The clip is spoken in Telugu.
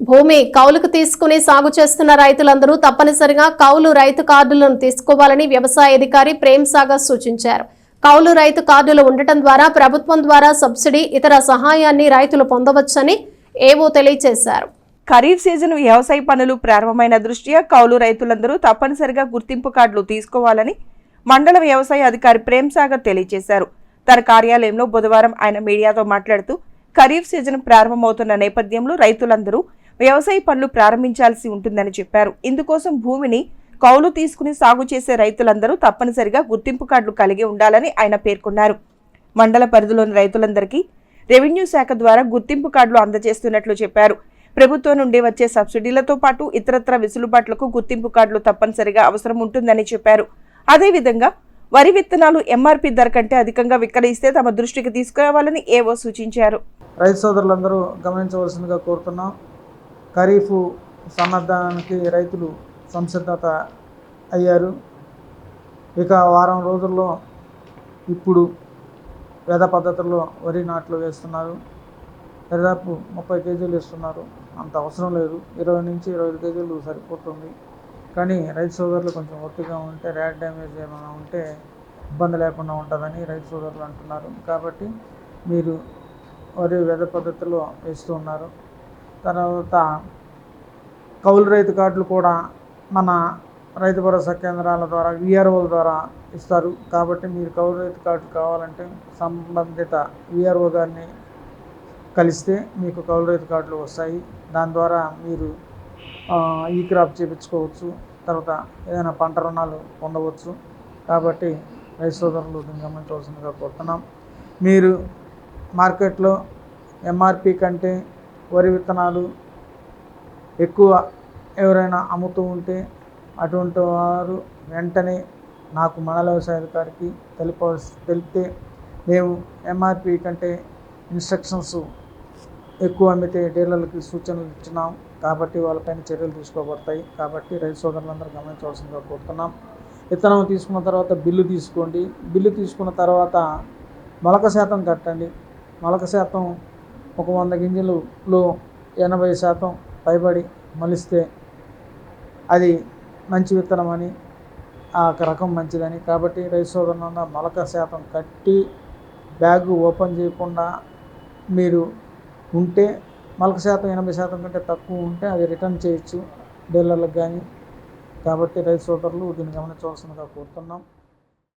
భూమి కౌలుకు తీసుకుని సాగు చేస్తున్న రైతులందరూ తప్పనిసరిగా కౌలు రైతు కార్డులను తీసుకోవాలని వ్యవసాయ అధికారి ప్రేమ్ సాగర్ సూచించారు. కౌలు రైతు కార్డులు ఉండటం ద్వారా ప్రభుత్వం ద్వారా సబ్సిడీ ఇతర సహాయాన్ని రైతులు పొందవచ్చని ఏవో తెలియజేశారు ఖరీఫ్ సీజన్ వ్యవసాయ పనులు ప్రారంభమైన దృష్ట్యా కౌలు రైతులందరూ తప్పనిసరిగా గుర్తింపు కార్డులు తీసుకోవాలని మండల వ్యవసాయ అధికారి ప్రేమ్ సాగర్ తెలియజేశారు తన కార్యాలయంలో బుధవారం ఆయన మీడియాతో మాట్లాడుతూ ఖరీఫ్ సీజన్ ప్రారంభమవుతున్న నేపథ్యంలో రైతులందరూ వ్యవసాయ పనులు ప్రారంభించాల్సి ఉంటుందని చెప్పారు. ఇందుకోసం భూమిని కౌలు తీసుకుని సాగు చేసే రైతులందరూ తప్పనిసరిగా గుర్తింపు కార్డులు కలిగి ఉండాలని ఆయన పేర్కొన్నారు. మండల పరిధిలోని రైతులందరికీ రెవెన్యూ శాఖ ద్వారా గుర్తింపు కార్డులు అందజేస్తున్నట్లు చెప్పారు. ప్రభుత్వం నుండి వచ్చే సబ్సిడీలతో పాటు ఇతరత్ర వెసులుబాట్లకు గుర్తింపు కార్డులు తప్పనిసరిగా అవసరం ఉంటుందని చెప్పారు. అదేవిధంగా వరి విత్తనాలు ఎంఆర్పి ధర కంటే అధికంగా విక్రయిస్తే తమ దృష్టికి తీసుకురావాలని ఏవో సూచించారు. రైతు సోదరులందరూ గమనించవలసిందిగా కోరుతున్నాం. ఖరీఫ్ సన్నద్ధానికి రైతులు సంసిద్ధత అయ్యారు. ఇక వారం రోజుల్లో ఇప్పుడు వేద పద్ధతుల్లో వరి నాట్లు వేస్తున్నారు. దాదాపు ముప్పై కేజీలు ఇస్తున్నారు అంత అవసరం లేదు. ఇరవై నుంచి ఇరవై కేజీలు సరిపోతుంది. కానీ రైతు సోదరులు కొంచెం ఒత్తిగా ఉంటే ర్యాడ్ డ్యామేజ్ ఏమైనా ఉంటే ఇబ్బంది లేకుండా ఉంటుందని రైతు సోదరులు అంటున్నారు. కాబట్టి మీరు వరి వేద పద్ధతిలో వేస్తూ ఉన్నారు. తర్వాత కౌలు రైతు కార్డులు కూడా మన రైతు భరోసా కేంద్రాల ద్వారా విఆర్ఓల ద్వారా ఇస్తారు. కాబట్టి మీరు కౌలు రైతు కార్డు కావాలంటే సంబంధిత విఆర్ఓ గారిని కలిస్తే మీకు కౌలు రైతు కార్డులు వస్తాయి. దాని ద్వారా మీరు ఈ క్రాప్ చేయించుకోవచ్చు తర్వాత ఏదైనా పంట రుణాలు పొందవచ్చు. కాబట్టి రైతు సోదరులు దీన్ని గమనించవలసిందిగా కోరుతున్నాం. మీరు మార్కెట్లో ఎంఆర్పి కంటే వరి విత్తనాలు ఎక్కువ ఎవరైనా అమ్ముతూ ఉంటే అటువంటి వారు వెంటనే నాకు మండల వ్యవసాయ అధికారికి తెలిపవలసి తెలిపితే మేము ఎంఆర్పి కంటే ఇన్స్ట్రక్షన్స్ ఎక్కువ అమ్మితే డీలర్లకి సూచనలు ఇచ్చినాం. కాబట్టి వాళ్ళపైన చర్యలు తీసుకోబడతాయి. కాబట్టి రైతు సోదరులందరూ గమనించవలసిందిగా కోరుతున్నాం. విత్తనం తీసుకున్న తర్వాత బిల్లు తీసుకోండి. బిల్లు తీసుకున్న తర్వాత మొలక శాతం కట్టండి. మొలక శాతం ఒక వంద గింజలులో ఎనభై శాతం పైబడి మలిస్తే అది మంచి విత్తనం అని ఆ రకం మంచిదని. కాబట్టి రైతు సోదరులందరూ మొలక శాతం కట్టి బ్యాగు ఓపెన్ చేయకుండా మీరు ఉంటే మొలక శాతం ఎనభై శాతం కంటే తక్కువ ఉంటే అది రిటర్న్ చేయొచ్చు డీలర్లకు కానీ కాబట్టి రైతు సోదరులు దీన్ని గమనించవలసిందిగా కోరుతున్నాం.